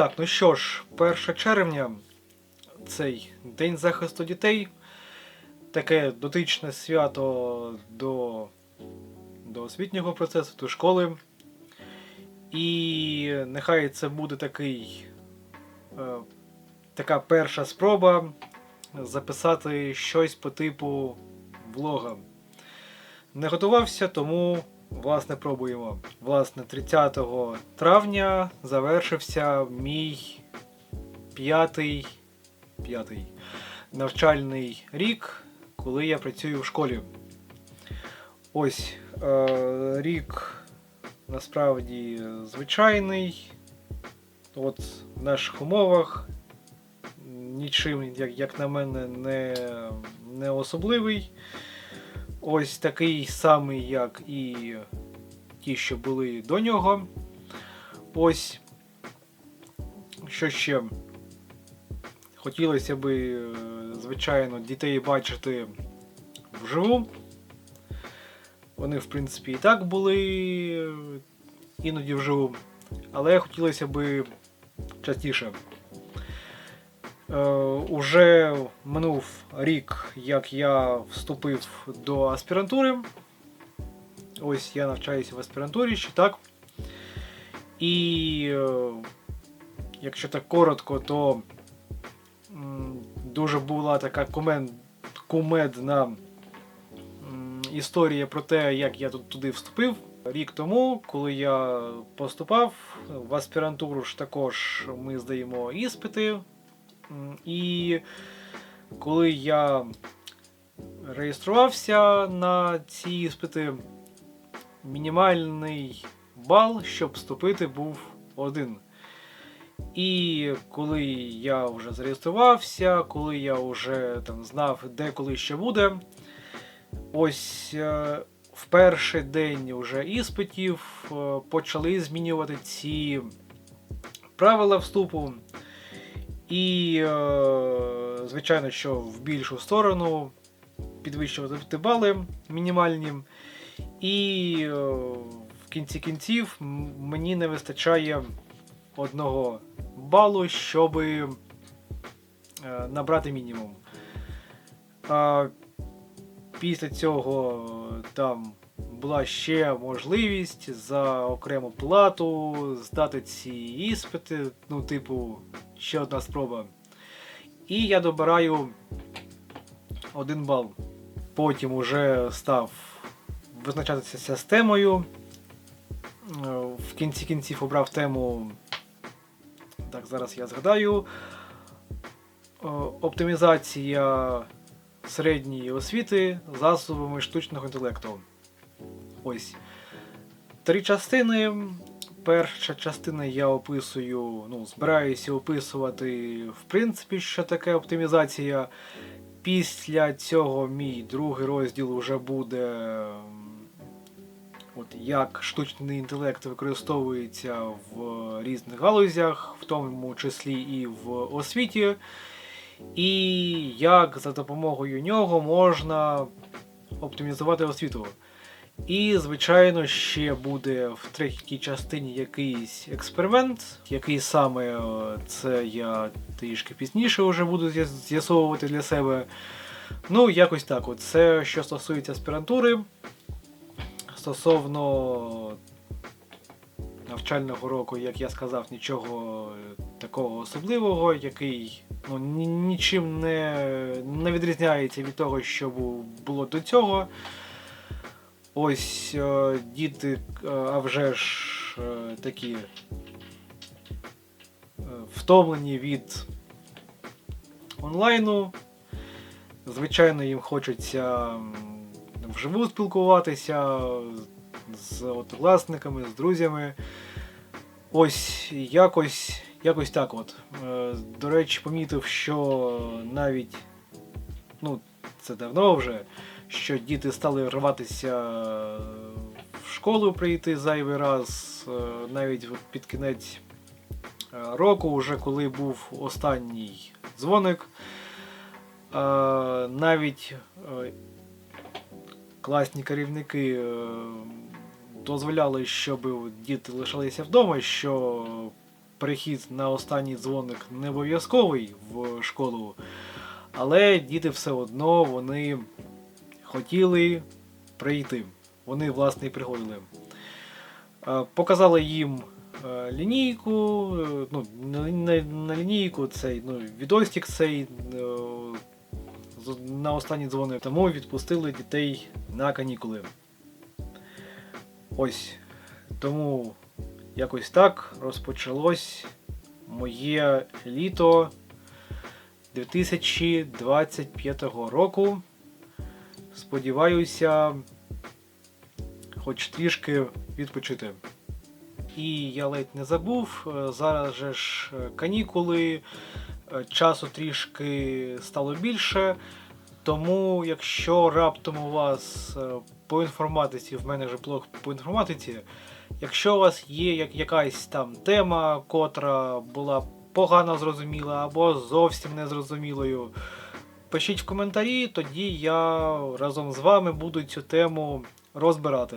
так, ну що ж, 1 червня, цей День захисту дітей, таке дотичне свято до, до освітнього процесу, до школи. І нехай це буде такий, е, така перша спроба записати щось по типу влога. Не готувався, тому власне пробуємо. Власне, 30 травня завершився мій п'ятий, п'ятий навчальний рік, коли я працюю в школі. Ось е, рік насправді звичайний. От в наших умовах нічим, як, як на мене, не, не особливий. Ось такий самий, як і ті, що були до нього. Ось. Що ще? Хотілося би, е, звичайно, дітей бачити вживу. Вони, в принципі, і так були е, іноді вживу. Але хотілося би частіше. Е, уже минув рік, як я вступив до аспірантури. Ось я навчаюся в аспірантурі ще так. І е, якщо так коротко, то дуже була така кумедна історія про те, як я тут туди вступив. Рік тому, коли я поступав в аспірантуру, ж також ми здаємо іспити. І коли я реєструвався на ці іспити, мінімальний бал, щоб вступити, був один. І коли я вже зареєструвався, коли я вже там знав, де коли що буде, ось е, в перший день уже іспитів е, почали змінювати ці правила вступу. І, е, звичайно, що в більшу сторону підвищувати бали мінімальні. І е, в кінці кінців мені не вистачає одного балу, щоб е, набрати мінімум. Після цього там була ще можливість за окрему плату здати ці іспити, ну, типу, ще одна спроба. І я добираю один бал. Потім уже став визначатися системою. Е, В кінці кінців обрав тему. Так, зараз я згадаю. Е, Оптимізація середньої освіти засобами штучного інтелекту. Ось. Три частини. Перша частина я описую, ну, збираюся описувати, в принципі, що таке оптимізація. Після цього мій другий розділ вже буде. От як штучний інтелект використовується в різних галузях, в тому числі і в освіті, і як за допомогою нього можна оптимізувати освіту. І, звичайно, ще буде в третій частині якийсь експеримент, який саме е, це я трішки пізніше вже буду з'ясовувати для себе. Ну, якось так. От. Це що стосується аспірантури. Стосовно навчального року, як я сказав, нічого е, такого особливого, який ну, нічим не, не відрізняється від того, що було до цього. Ось е, діти, е, а вже ж е, такі втомлені від онлайну. Звичайно, їм хочеться вживу спілкуватися з однокласниками, з друзями. Ось якось, якось так от. До речі, помітив, що навіть ну, це давно вже що діти стали рватися в школу прийти зайвий раз, е, навіть під кінець е, року, вже коли був останній дзвоник. е, Навіть е, класні керівники е, дозволяли, щоб діти лишалися вдома, що перехід на останній дзвоник не обов'язковий в школу, але діти все одно вони хотіли прийти. Вони, власне, і приходили. Е, Показали їм е, лінійку, е, ну, не лінійку, цей, ну, відостік цей на останній дзвоник. Тому відпустили дітей на канікули. Ось. Тому якось так розпочалось моє літо 2025 року. Сподіваюся, хоч трішки відпочити. І я ледь не забув. е, Зараз же ж е, канікули, е, часу трішки стало більше. Тому, якщо раптом у вас по інформатиці, в мене вже блог по інформатиці, якщо у вас є як- якась там тема, котра була погано зрозуміла або зовсім незрозумілою, пишіть в коментарі, тоді я разом з вами буду цю тему розбирати.